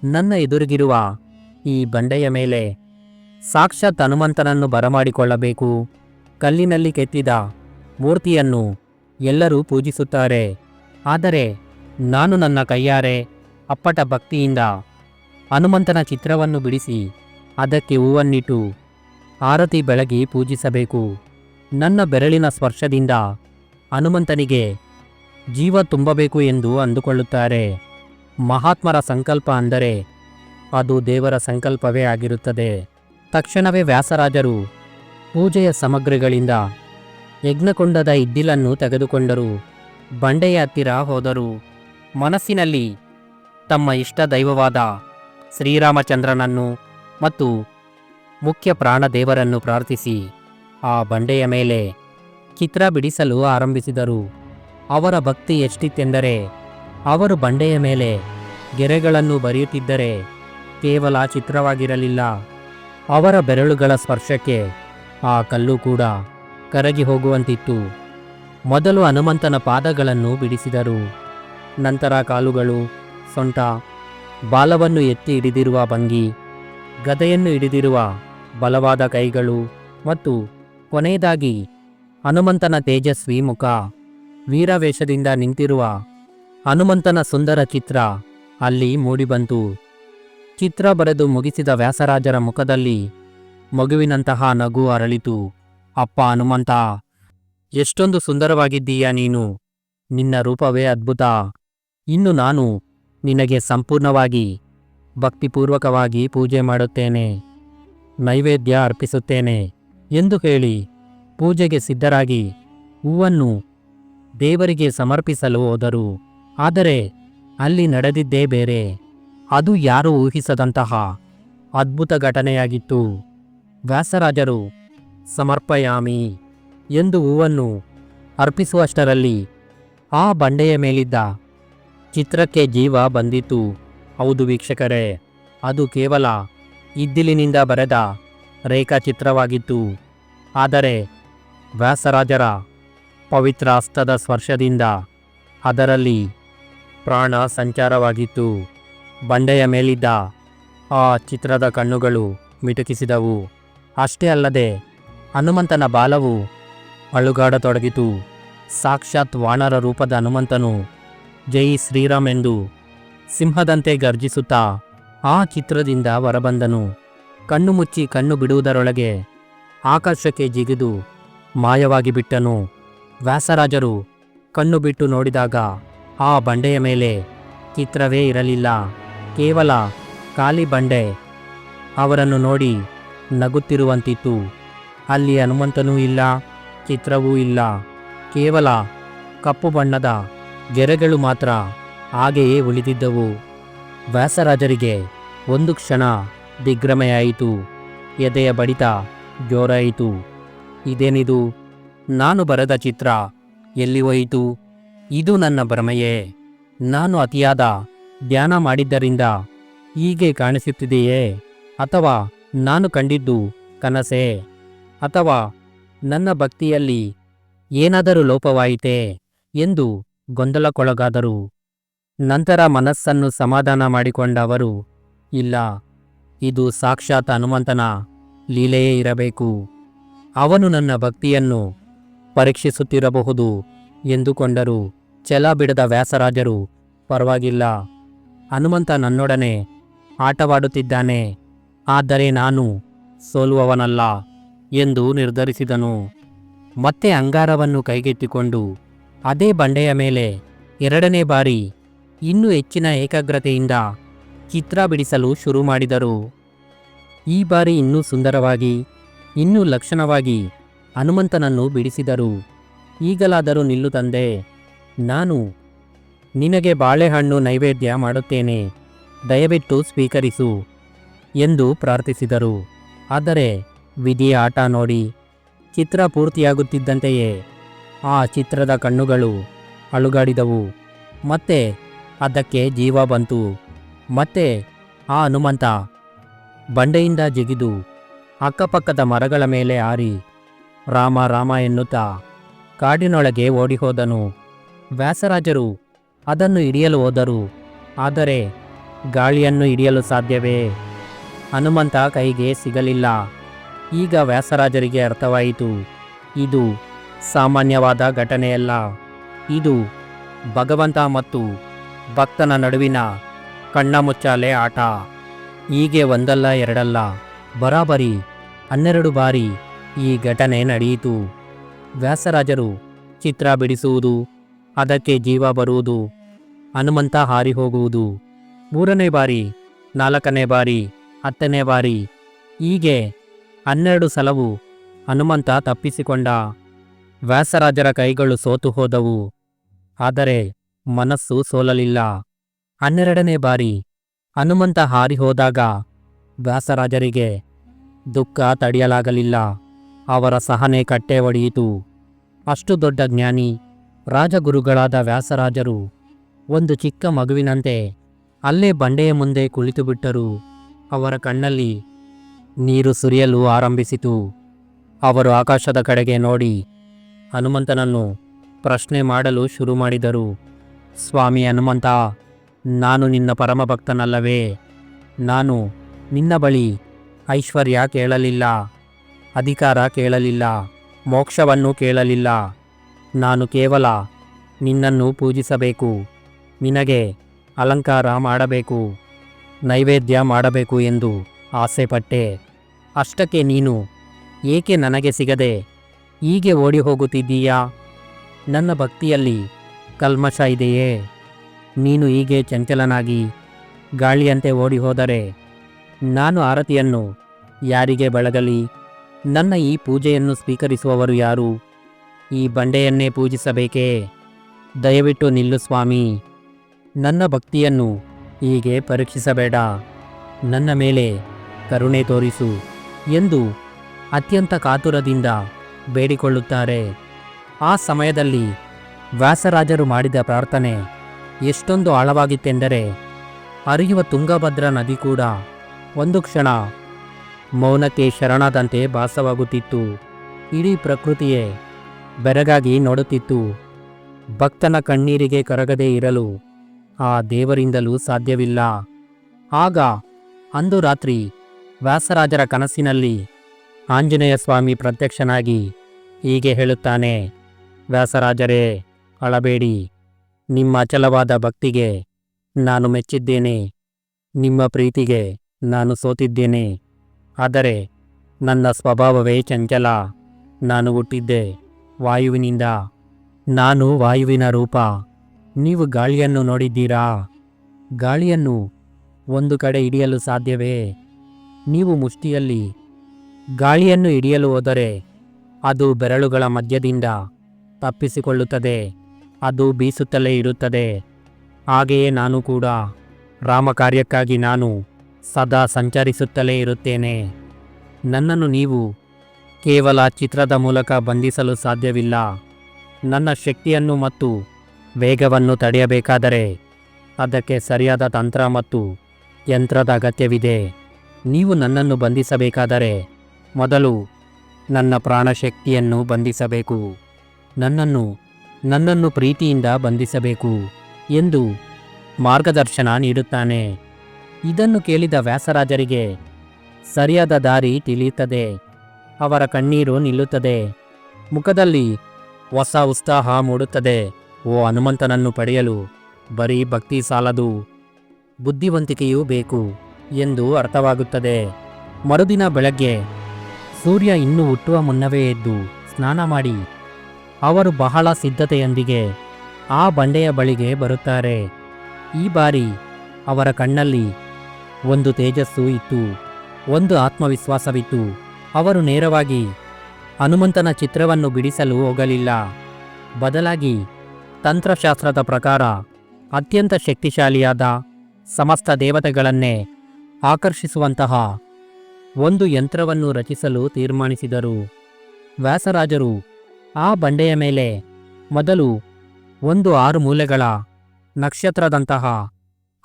ನನ್ನ ಎದುರಿಗಿರುವ ಈ ಬಂಡೆಯ ಮೇಲೆ ಸಾಕ್ಷಾತ್ ಹನುಮಂತನನ್ನು ಬರಮಾಡಿಕೊಳ್ಳಬೇಕು. ಕಲ್ಲಿನಲ್ಲಿ ಕೆತ್ತಿದ ಮೂರ್ತಿಯನ್ನು ಎಲ್ಲರೂ ಪೂಜಿಸುತ್ತಾರೆ. ಆದರೆ ನಾನು ನನ್ನ ಕೈಯಾರೆ ಅಪ್ಪಟ ಭಕ್ತಿಯಿಂದ ಹನುಮಂತನ ಚಿತ್ರವನ್ನು ಬಿಡಿಸಿ ಅದಕ್ಕೆ ಹೂವನ್ನಿಟ್ಟು ಆರತಿ ಬೆಳಗಿ ಪೂಜಿಸಬೇಕು. ನನ್ನ ಬೆರಳಿನ ಸ್ಪರ್ಶದಿಂದ ಹನುಮಂತನಿಗೆ ಜೀವ ತುಂಬಬೇಕು ಎಂದು ಅಂದುಕೊಳ್ಳುತ್ತಾರೆ. ಮಹಾತ್ಮರ ಸಂಕಲ್ಪ ಅಂದರೆ ಅದು ದೇವರ ಸಂಕಲ್ಪವೇ ಆಗಿರುತ್ತದೆ. ತಕ್ಷಣವೇ ವ್ಯಾಸರಾಜರು ಪೂಜೆಯ ಸಮಗ್ರಿಗಳಿಂದ ಯಜ್ಞಕೊಂಡದ ಇದ್ದಿಲನ್ನು ತೆಗೆದುಕೊಂಡರು. ಬಂಡೆಯ ಹತ್ತಿರ ಹೋದರು. ಮನಸ್ಸಿನಲ್ಲಿ ತಮ್ಮ ಇಷ್ಟ ದೈವವಾದ ಶ್ರೀರಾಮಚಂದ್ರನನ್ನು ಮತ್ತು ಮುಖ್ಯ ಪ್ರಾಣದೇವರನ್ನು ಪ್ರಾರ್ಥಿಸಿ ಆ ಬಂಡೆಯ ಮೇಲೆ ಚಿತ್ರ ಬಿಡಿಸಲು ಆರಂಭಿಸಿದರು. ಅವರ ಭಕ್ತಿ ಎಷ್ಟಿತ್ತೆಂದರೆ ಅವರು ಬಂಡೆಯ ಮೇಲೆ ಗೆರೆಗಳನ್ನು ಬರೆಯುತ್ತಿದ್ದರೆ ಕೇವಲ ಚಿತ್ರವಾಗಿರಲಿಲ್ಲ. ಅವರ ಬೆರಳುಗಳ ಸ್ಪರ್ಶಕ್ಕೆ ಆ ಕಲ್ಲು ಕೂಡ ಕರಗಿ ಹೋಗುವಂತಿತ್ತು. ಮೊದಲು ಹನುಮಂತನ ಪಾದಗಳನ್ನು ಬಿಡಿಸಿದರು. ನಂತರ ಕಾಲುಗಳು, ಸೊಂಟ, ಬಾಲವನ್ನು ಎತ್ತಿ ಹಿಡಿದಿರುವ ಭಂಗಿ, ಗದೆಯನ್ನು ಹಿಡಿದಿರುವ ಬಲವಾದ ಕೈಗಳು ಮತ್ತು ಕೊನೆಯದಾಗಿ ಹನುಮಂತನ ತೇಜಸ್ವಿ ಮುಖ. ವೀರವೇಷದಿಂದ ನಿಂತಿರುವ ಹನುಮಂತನ ಸುಂದರ ಚಿತ್ರ ಅಲ್ಲಿ ಮೂಡಿಬಂತು. ಚಿತ್ರ ಬರೆದು ಮುಗಿಸಿದ ವ್ಯಾಸರಾಜರ ಮುಖದಲ್ಲಿ ಮಗುವಿನಂತಹ ನಗು ಅರಳಿತು. ಅಪ್ಪ ಹನುಮಂತ, ಎಷ್ಟೊಂದು ಸುಂದರವಾಗಿದ್ದೀಯ ನೀನು? ನಿನ್ನ ರೂಪವೇ ಅದ್ಭುತ. ಇನ್ನು ನಾನು ನಿನಗೆ ಸಂಪೂರ್ಣವಾಗಿ, ಭಕ್ತಿಪೂರ್ವಕವಾಗಿ ಪೂಜೆ ಮಾಡುತ್ತೇನೆ. ನೈವೇದ್ಯ ಅರ್ಪಿಸುತ್ತೇನೆ ಎಂದು ಹೇಳಿ ಪೂಜೆಗೆ ಸಿದ್ಧರಾಗಿ ಹೂವನ್ನು ದೇವರಿಗೆ ಸಮರ್ಪಿಸಲು ಹೋದರು. ಆದರೆ ಅಲ್ಲಿ ನಡೆದಿದ್ದೇ ಬೇರೆ. ಅದು ಯಾರೂ ಊಹಿಸದಂತಹ ಅದ್ಭುತ ಘಟನೆಯಾಗಿತ್ತು. ವ್ಯಾಸರಾಜರು, ಸಮರ್ಪಯಾಮಿ ಎಂದು ಹೂವನ್ನು ಅರ್ಪಿಸುವಷ್ಟರಲ್ಲಿ ಆ ಬಂಡೆಯ ಮೇಲಿದ್ದ ಚಿತ್ರಕ್ಕೆ ಜೀವ ಬಂದಿತು ಹೌದು ವೀಕ್ಷಕರೇ, ಅದು ಕೇವಲ ಇದ್ದಿಲಿನಿಂದ ಬರೆದ ರೇಖಾಚಿತ್ರವಾಗಿತ್ತು. ಆದರೆ ವ್ಯಾಸರಾಜರ ಪವಿತ್ರ ಹಸ್ತದ ಸ್ಪರ್ಶದಿಂದ. ಅದರಲ್ಲಿ ಪ್ರಾಣ ಸಂಚಾರವಾಗಿತ್ತು. ಬಂಡೆಯ ಮೇಲಿದ್ದ ಆ ಚಿತ್ರದ ಕಣ್ಣುಗಳು ಮಿಟುಕಿಸಿದವು. ಅಷ್ಟೇ ಅಲ್ಲದೆ ಹನುಮಂತನ ಬಾಲವು ಅಳುಗಾಡತೊಡಗಿತು ಸಾಕ್ಷಾತ್ ವಾನರ ರೂಪದ ಹನುಮಂತನು ಜೈ ಶ್ರೀರಾಮ್ ಎಂದು ಸಿಂಹದಂತೆ ಗರ್ಜಿಸುತ್ತಾ ಆ ಚಿತ್ರದಿಂದ ಹೊರಬಂದನು. ಕಣ್ಣು ಮುಚ್ಚಿ ಕಣ್ಣು ಬಿಡುವುದರೊಳಗೆ ಆಕಾಶಕ್ಕೆ ಜಿಗಿದು ಮಾಯವಾಗಿ ಬಿಟ್ಟನು. ವ್ಯಾಸರಾಜರು ಕಣ್ಣು ಬಿಟ್ಟು ನೋಡಿದಾಗ ಆ ಬಂಡೆಯ ಮೇಲೆ ಚಿತ್ರವೇ ಇರಲಿಲ್ಲ. ಕೇವಲ ಖಾಲಿ ಬಂಡೆ ಅವರನ್ನು ನೋಡಿ ನಗುತ್ತಿರುವಂತಿತ್ತು. ಅಲ್ಲಿ ಹನುಮಂತನೂ ಇಲ್ಲ, ಚಿತ್ರವೂ ಇಲ್ಲ. ಕೇವಲ ಕಪ್ಪು ಬಣ್ಣದ ಗೆರೆಗಳು ಮಾತ್ರ ಹಾಗೆಯೇ ಉಳಿದಿದ್ದವು. ವ್ಯಾಸರಾಜರಿಗೆ ಒಂದು ಕ್ಷಣ ದಿಗ್ಭ್ರಮೆಯಾಯಿತು. ಎದೆಯ ಬಡಿತ ಜೋರಾಯಿತು. ಇದೇನಿದು? ನಾನು ಬರೆದ ಚಿತ್ರ ಎಲ್ಲಿ ಹೋಯಿತು? ಇದು ನನ್ನ ಭ್ರಮೆಯೇ. ನಾನು ಅತಿಯಾದ ಧ್ಯಾನ ಮಾಡಿದ್ದರಿಂದ ಹೀಗೆ ಕಾಣಿಸುತ್ತಿದೆಯೇ? ಅಥವಾ ನಾನು ಕಂಡಿದ್ದು ಕನಸೇ? ಅಥವಾ ನನ್ನ ಭಕ್ತಿಯಲ್ಲಿ ಏನಾದರೂ ಲೋಪವಾಯಿತೇ ಎಂದು ಗೊಂದಲಕ್ಕೊಳಗಾದರು. ನಂತರ ಮನಸ್ಸನ್ನು ಸಮಾಧಾನ ಮಾಡಿಕೊಂಡವರು ಇಲ್ಲ, ಇದು ಸಾಕ್ಷಾತ್ ಹನುಮಂತನ ಲೀಲೆಯೇ ಇರಬೇಕು. ಅವನು ನನ್ನ ಭಕ್ತಿಯನ್ನು ಪರೀಕ್ಷಿಸುತ್ತಿರಬಹುದು ಎಂದುಕೊಂಡರು ಛಲ ಬಿಡದ ವ್ಯಾಸರಾಜರು. ಪರವಾಗಿಲ್ಲ. ಹನುಮಂತ ನನ್ನೊಡನೆ ಆಟವಾಡುತ್ತಿದ್ದಾನೆ. ಆದರೆ ನಾನು ಸೋಲುವವನಲ್ಲ ಎಂದು ನಿರ್ಧರಿಸಿದನು. ಮತ್ತೆ ಅಂಗಾರವನ್ನು ಕೈಗೆತ್ತಿಕೊಂಡು ಅದೇ ಬಂಡೆಯ ಮೇಲೆ ಎರಡನೇ ಬಾರಿ ಇನ್ನೂ ಹೆಚ್ಚಿನ ಏಕಾಗ್ರತೆಯಿಂದ ಚಿತ್ರ ಬಿಡಿಸಲು ಶುರು ಮಾಡಿದರು ಈ ಬಾರಿ ಇನ್ನೂ ಸುಂದರವಾಗಿ, ಇನ್ನೂ ಲಕ್ಷಣವಾಗಿ ಹನುಮಂತನನ್ನು ಬಿಡಿಸಿದರು. ಈಗಲಾದರೂ ನಿಲ್ಲು ತಂದೆ, ನಾನು ನಿನಗೆ ಬಾಳೆಹಣ್ಣು ನೈವೇದ್ಯ ಮಾಡುತ್ತೇನೆ, ದಯವಿಟ್ಟು ಸ್ವೀಕರಿಸು ಎಂದು ಪ್ರಾರ್ಥಿಸಿದರು. ಆದರೆ ವಿಧಿ ಆಟ ನೋಡಿ ಚಿತ್ರ ಪೂರ್ತಿಯಾಗುತ್ತಿದ್ದಂತೆಯೇ ಆ ಚಿತ್ರದ ಕಣ್ಣುಗಳು ಅಳುಗಾಡಿದವು ಮತ್ತೆ ಅದಕ್ಕೆ ಜೀವ ಬಂತು. ಮತ್ತೆ ಆ ಹನುಮಂತ ಬಂಡೆಯಿಂದ ಜಿಗಿದು ಅಕ್ಕಪಕ್ಕದ ಮರಗಳ ಮೇಲೆ ಹಾರಿ ರಾಮ ರಾಮ ಎನ್ನುತ್ತಾ ಕಾಡಿನೊಳಗೆ ಓಡಿಹೋದನು. ವ್ಯಾಸರಾಜರು ಅದನ್ನು ಹಿಡಿಯಲು ಹೋದರು. ಆದರೆ ಗಾಳಿಯನ್ನು ಹಿಡಿಯಲು ಸಾಧ್ಯವೇ? ಹನುಮಂತ ಕೈಗೆ ಸಿಗಲಿಲ್ಲ. ಈಗ ವ್ಯಾಸರಾಜರಿಗೆ ಅರ್ಥವಾಯಿತು. ಇದು ಸಾಮಾನ್ಯವಾದ ಘಟನೆಯಲ್ಲ. ಇದು ಭಗವಂತ ಮತ್ತು ಭಕ್ತನ ನಡುವಿನ ಕಣ್ಣಮುಚ್ಚಾಲೆ ಆಟ. ಹೀಗೆ ಒಂದಲ್ಲ ಎರಡಲ್ಲ. ಬರಾಬರಿ ಹನ್ನೆರಡು ಬಾರಿ ಈ ಘಟನೆ ನಡೆಯಿತು. ವ್ಯಾಸರಾಜರು ಚಿತ್ರ ಬಿಡಿಸುವುದು, ಅದಕ್ಕೆ ಜೀವ ಬರುವುದು, ಹನುಮಂತ ಹಾರಿ ಹೋಗುವುದು. ಮೂರನೇ ಬಾರಿ, ನಾಲ್ಕನೇ ಬಾರಿ, ಹತ್ತನೇ ಬಾರಿ, ಹೀಗೆ ಹನ್ನೆರಡು ಸಲವು ಹನುಮಂತ ತಪ್ಪಿಸಿಕೊಂಡ. ವ್ಯಾಸರಾಜರ ಕೈಗಳು ಸೋತು ಹೋದವು, ಆದರೆ ಮನಸ್ಸು ಸೋಲಲಿಲ್ಲ. ಹನ್ನೆರಡನೇ ಬಾರಿ ಹನುಮಂತ ಹಾರಿ ಹೋದಾಗ ವ್ಯಾಸರಾಜರಿಗೆ ದುಃಖ ತಡೆಯಲಾಗಲಿಲ್ಲ. ಅವರ ಸಹನೆ ಕಟ್ಟೆ ಒಡೆಯಿತು. ಅಷ್ಟು ದೊಡ್ಡ ಜ್ಞಾನಿ, ರಾಜಗುರುಗಳಾದ ವ್ಯಾಸರಾಜರು ಒಂದು ಚಿಕ್ಕ ಮಗುವಿನಂತೆ ಅಲ್ಲೇ ಬಂಡೆಯ ಮುಂದೆ ಕುಳಿತುಬಿಟ್ಟರು. ಅವರ ಕಣ್ಣಲ್ಲಿ ನೀರು ಸುರಿಯಲು ಆರಂಭಿಸಿತು. ಅವರು ಆಕಾಶದ ಕಡೆಗೆ ನೋಡಿ ಹನುಮಂತನನ್ನು ಪ್ರಶ್ನೆ ಮಾಡಲು ಶುರು ಮಾಡಿದರು. ಸ್ವಾಮಿ ಹನುಮಂತ, ನಾನು ನಿನ್ನ ಪರಮಭಕ್ತನಲ್ಲವೇ. ನಾನು ನಿನ್ನ ಬಳಿ ಐಶ್ವರ್ಯ ಕೇಳಲಿಲ್ಲ. ಅಧಿಕಾರ ಕೇಳಲಿಲ್ಲ, ಮೋಕ್ಷವನ್ನು ಕೇಳಲಿಲ್ಲ. ನಾನು ಕೇವಲ ನಿನ್ನನ್ನು ಪೂಜಿಸಬೇಕು, ನಿನಗೆ ಅಲಂಕಾರ ಮಾಡಬೇಕು, ನೈವೇದ್ಯ ಮಾಡಬೇಕು ಎಂದು ಆಸೆಪಟ್ಟೆ. ಅಷ್ಟಕ್ಕೆ ನೀನು, ಏಕೆ ನನಗೆ ಸಿಗದೆ ಹೀಗೆ ಓಡಿ ಹೋಗುತ್ತಿದ್ದೀಯಾ ನನ್ನ ಭಕ್ತಿಯಲ್ಲಿ ಕಲ್ಮಶ ಇದೆಯೇ? ನೀನು ಹೀಗೆ ಚಂಚಲನಾಗಿ ಗಾಳಿಯಂತೆ ಓಡಿ ಹೋದರೆ ನಾನು ಆರತಿಯನ್ನು ಯಾರಿಗೆ ಬೆಳಗಲಿ? ನನ್ನ ಈ ಪೂಜೆಯನ್ನು ಸ್ವೀಕರಿಸುವವರು ಯಾರು? ಈ ಬಂಡೆಯನ್ನೇ ಪೂಜಿಸಬೇಕೇ? ದಯವಿಟ್ಟು ನಿಲ್ಲು ಸ್ವಾಮಿ. ನನ್ನ ಭಕ್ತಿಯನ್ನು ಹೀಗೆ ಪರೀಕ್ಷಿಸಬೇಡ. ನನ್ನ ಮೇಲೆ ಕರುಣೆ ತೋರಿಸು ಎಂದು ಅತ್ಯಂತ ಕಾತುರದಿಂದ ಬೇಡಿಕೊಳ್ಳುತ್ತಾರೆ. ಆ ಸಮಯದಲ್ಲಿ ವ್ಯಾಸರಾಜರು ಮಾಡಿದ ಪ್ರಾರ್ಥನೆ ಎಷ್ಟೊಂದು ಆಳವಾಗಿತ್ತೆಂದರೆ ಹರಿಯುವ ತುಂಗಭದ್ರಾ ನದಿ ಕೂಡ ಒಂದು ಕ್ಷಣ ಮೌನಕ್ಕೆ ಶರಣಾದಂತೆ ಭಾಸವಾಗುತ್ತಿತ್ತು. ಇಡೀ ಪ್ರಕೃತಿಯೇ ಬೆರಗಾಗಿ ನೋಡುತ್ತಿತ್ತು. ಭಕ್ತನ ಕಣ್ಣೀರಿಗೆ ಕರಗದೇ ಇರಲು ಆ ದೇವರಿಂದಲೂ ಸಾಧ್ಯವಿಲ್ಲ. ಆಗ ಅಂದು ರಾತ್ರಿ ವ್ಯಾಸರಾಜರ ಕನಸಿನಲ್ಲಿ ಆಂಜನೇಯ ಸ್ವಾಮಿ ಪ್ರತ್ಯಕ್ಷನಾಗಿ ಹೀಗೆ ಹೇಳುತ್ತಾನೆ, ವ್ಯಾಸರಾಜರೇ, ಅಳಬೇಡಿ. ನಿಮ್ಮ ಅಚಲವಾದ ಭಕ್ತಿಗೆ ನಾನು ಮೆಚ್ಚಿದ್ದೇನೆ. ನಿಮ್ಮ ಪ್ರೀತಿಗೆ ನಾನು ಸೋತಿದ್ದೇನೆ. ಆದರೆ ನನ್ನ ಸ್ವಭಾವವೇ ಚಂಚಲ. ನಾನು ಹುಟ್ಟಿದ್ದೆ ವಾಯುವಿನಿಂದ. ನಾನು ವಾಯುವಿನ ರೂಪ. ನೀವು ಗಾಳಿಯನ್ನು ನೋಡಿದ್ದೀರಾ? ಗಾಳಿಯನ್ನು ಒಂದು ಕಡೆ ಹಿಡಿಯಲು ಸಾಧ್ಯವೇ? ನೀವು ಮುಷ್ಟಿಯಲ್ಲಿ ಗಾಳಿಯನ್ನು ಹಿಡಿಯಲು ಹೋದರೆ ಅದು ಬೆರಳುಗಳ ಮಧ್ಯದಿಂದ ತಪ್ಪಿಸಿಕೊಳ್ಳುತ್ತದೆ. ಅದು ಬೀಸುತ್ತಲೇ ಇರುತ್ತದೆ. ಹಾಗೆಯೇ ನಾನು ಕೂಡ. ರಾಮ ಕಾರ್ಯಕ್ಕಾಗಿ ನಾನು ಸದಾ ಸಂಚರಿಸುತ್ತಲೇ ಇರುತ್ತೇನೆ. ನನ್ನನ್ನು ನೀವು ಕೇವಲ ಚಿತ್ರದ ಮೂಲಕ ಬಂಧಿಸಲು ಸಾಧ್ಯವಿಲ್ಲ. ನನ್ನ ಶಕ್ತಿಯನ್ನು ಮತ್ತು ವೇಗವನ್ನು ತಡೆಯಬೇಕಾದರೆ ಅದಕ್ಕೆ ಸರಿಯಾದ ತಂತ್ರ ಮತ್ತು ಯಂತ್ರದ ಅಗತ್ಯವಿದೆ. ನೀವು ನನ್ನನ್ನು ಬಂಧಿಸಬೇಕಾದರೆ ಮೊದಲು ನನ್ನ ಪ್ರಾಣಶಕ್ತಿಯನ್ನು ಬಂಧಿಸಬೇಕು. ನನ್ನನ್ನು ನನ್ನನ್ನು ಪ್ರೀತಿಯಿಂದ ಬಂಧಿಸಬೇಕು ಎಂದು ಮಾರ್ಗದರ್ಶನ ನೀಡುತ್ತಾನೆ. ಇದನ್ನು ಕೇಳಿದ ವ್ಯಾಸರಾಜರಿಗೆ, ಸರಿಯಾದ ದಾರಿ ತಿಳಿಯುತ್ತದೆ, ಅವರ ಕಣ್ಣೀರು ನಿಲ್ಲುತ್ತದೆ, ಮುಖದಲ್ಲಿ ಹೊಸ ಉತ್ಸಾಹ ಮೂಡುತ್ತದೆ. ಓ ಹನುಮಂತನನ್ನು ಪಡೆಯಲು ಬರೀ ಭಕ್ತಿ ಸಾಲದು, ಬುದ್ಧಿವಂತಿಕೆಯೂ ಬೇಕು ಎಂದು ಅರ್ಥವಾಗುತ್ತದೆ. ಮರುದಿನ ಬೆಳಗ್ಗೆ ಸೂರ್ಯ ಇನ್ನೂ ಹುಟ್ಟುವ ಮುನ್ನವೇ ಎದ್ದು ಸ್ನಾನ ಮಾಡಿ, ಅವರು ಬಹಳ ಸಿದ್ಧತೆಯೊಂದಿಗೆ ಆ ಬಂಡೆಯ ಬಳಿಗೆ ಬರುತ್ತಾರೆ. ಈ ಬಾರಿ ಅವರ ಕಣ್ಣಲ್ಲಿ ಒಂದು ತೇಜಸ್ಸು ಇತ್ತು, ಒಂದು ಆತ್ಮವಿಶ್ವಾಸವಿತ್ತು. ಅವರು ನೇರವಾಗಿ ಹನುಮಂತನ ಚಿತ್ರವನ್ನು ಬಿಡಿಸಲು ಹೋಗಲಿಲ್ಲ. ಬದಲಾಗಿ ತಂತ್ರಶಾಸ್ತ್ರದ ಪ್ರಕಾರ ಅತ್ಯಂತ ಶಕ್ತಿಶಾಲಿಯಾದ ಸಮಸ್ತ ದೇವತೆಗಳನ್ನೇ ಆಕರ್ಷಿಸುವಂತಹ ಒಂದು ಯಂತ್ರವನ್ನು ರಚಿಸಲು ತೀರ್ಮಾನಿಸಿದರು. ವ್ಯಾಸರಾಜರು ಆ ಬಂಡೆಯ ಮೇಲೆ ಮೊದಲು ಒಂದು ಆರು ಮೂಲೆಗಳ ನಕ್ಷತ್ರದಂತಹ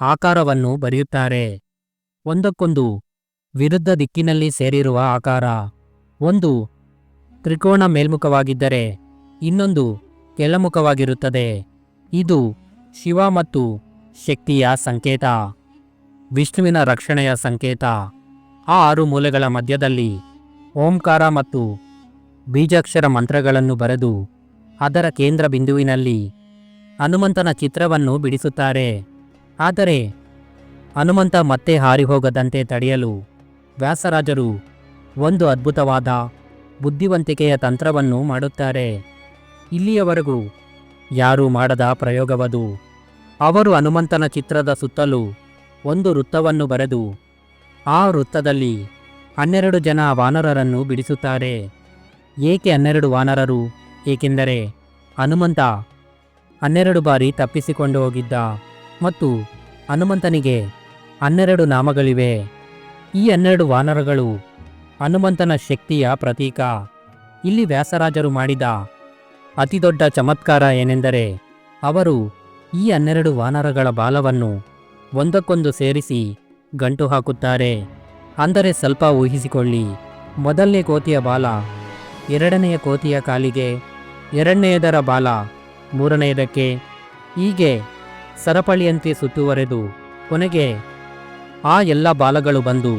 ಆಕಾರವನ್ನು ಬರೆಯುತ್ತಾರೆ. ಒಂದಕ್ಕೊಂದು ವಿರುದ್ಧ ದಿಕ್ಕಿನಲ್ಲಿ ಸೇರಿರುವ ಆಕಾರ. ಒಂದು ತ್ರಿಕೋಣ ಮೇಲ್ಮುಖವಾಗಿದ್ದರೆ ಇನ್ನೊಂದು ಕೆಳಮುಖವಾಗಿರುತ್ತದೆ. ಇದು ಶಿವ ಮತ್ತು ಶಕ್ತಿಯ ಸಂಕೇತ. ವಿಷ್ಣುವಿನ ರಕ್ಷಣೆಯ ಸಂಕೇತ. ಆ ಆರು ಮೂಲೆಗಳ ಮಧ್ಯದಲ್ಲಿ ಓಂಕಾರ ಮತ್ತು ಬೀಜಾಕ್ಷರ ಮಂತ್ರಗಳನ್ನು ಬರೆದು ಅದರ ಕೇಂದ್ರ ಬಿಂದುವಿನಲ್ಲಿ ಹನುಮಂತನ ಚಿತ್ರವನ್ನು ಬಿಡಿಸುತ್ತಾರೆ. ಆದರೆ ಹನುಮಂತ ಮತ್ತೆ ಹಾರಿ ಹೋಗದಂತೆ ತಡೆಯಲು ವ್ಯಾಸರಾಜರು ಒಂದು ಅದ್ಭುತವಾದ ಬುದ್ಧಿವಂತಿಕೆಯ ತಂತ್ರವನ್ನು ಮಾಡುತ್ತಾರೆ. ಇಲ್ಲಿಯವರೆಗೂ ಯಾರೂ ಮಾಡದ ಪ್ರಯೋಗವದು. ಅವರು ಹನುಮಂತನ ಚಿತ್ರದ ಸುತ್ತಲೂ ಒಂದು ವೃತ್ತವನ್ನು ಬರೆದು ಆ ವೃತ್ತದಲ್ಲಿ ಹನ್ನೆರಡು ಜನ ವಾನರರನ್ನು ಬಿಡಿಸುತ್ತಾರೆ. ಏಕೆ ಹನ್ನೆರಡು ವಾನರರು? ಏಕೆಂದರೆ ಹನುಮಂತ ಹನ್ನೆರಡು ಬಾರಿ ತಪ್ಪಿಸಿಕೊಂಡು ಹೋಗಿದ್ದ ಮತ್ತು ಹನುಮಂತನಿಗೆ ಹನ್ನೆರಡು ನಾಮಗಳಿವೆ. ಈ ಹನ್ನೆರಡು ವಾನರಗಳು ಹನುಮಂತನ ಶಕ್ತಿಯ ಪ್ರತೀಕ. ಇಲ್ಲಿ ವ್ಯಾಸರಾಜರು ಮಾಡಿದ ಅತಿದೊಡ್ಡ ಚಮತ್ಕಾರ ಏನೆಂದರೆ, ಅವರು ಈ ಹನ್ನೆರಡು ವಾನರಗಳ ಬಾಲವನ್ನು ಒಂದಕ್ಕೊಂದು ಸೇರಿಸಿ ಗಂಟು ಹಾಕುತ್ತಾರೆ. ಅಂದರೆ ಸ್ವಲ್ಪ ಊಹಿಸಿಕೊಳ್ಳಿ, ಮೊದಲನೇ ಕೋತಿಯ ಬಾಲ ಎರಡನೆಯ ಕೋತಿಯ ಕಾಲಿಗೆ ಎರಡನೆಯದರ ಬಾಲ ಮೂರನೆಯದಕ್ಕೆ ಹೀಗೆ ಸರಪಳಿಯಂತೆ ಸುತ್ತುವರೆದು ಕೊನೆಗೆ ಆ ಎಲ್ಲ ಬಾಲಗಳು ಬಂದು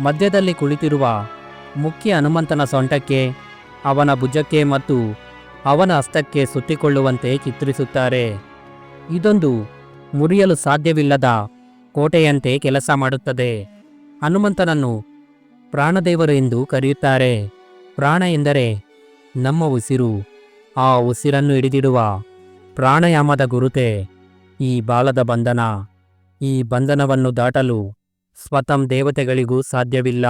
ಮಧ್ಯದಲ್ಲಿ ಕುಳಿತಿರುವ ಮುಖ್ಯ ಹನುಮಂತನ ಸೊಂಟಕ್ಕೆ, ಅವನ ಭುಜಕ್ಕೆ ಮತ್ತು ಅವನ ಹಸ್ತಕ್ಕೆ ಸುತ್ತಿಕೊಳ್ಳುವಂತೆ ಚಿತ್ರಿಸುತ್ತಾರೆ ಇದೊಂದು ಮುರಿಯಲು ಸಾಧ್ಯವಿಲ್ಲದ ಕೋಟೆಯಂತೆ ಕೆಲಸ ಮಾಡುತ್ತದೆ. ಹನುಮಂತನನ್ನು ಪ್ರಾಣದೇವರು ಎಂದು ಕರೆಯುತ್ತಾರೆ. ಪ್ರಾಣ ಎಂದರೆ ನಮ್ಮ ಉಸಿರು. ಆ ಉಸಿರನ್ನು ಹಿಡಿದಿಡುವ ಪ್ರಾಣಾಯಾಮದ ಗುರುತೆ ಈ ಬಾಲದ ಬಂಧನ. ಈ ಬಂಧನವನ್ನು ದಾಟಲು ಸ್ವತಂ ದೇವತೆಗಳಿಗೂ ಸಾಧ್ಯವಿಲ್ಲ.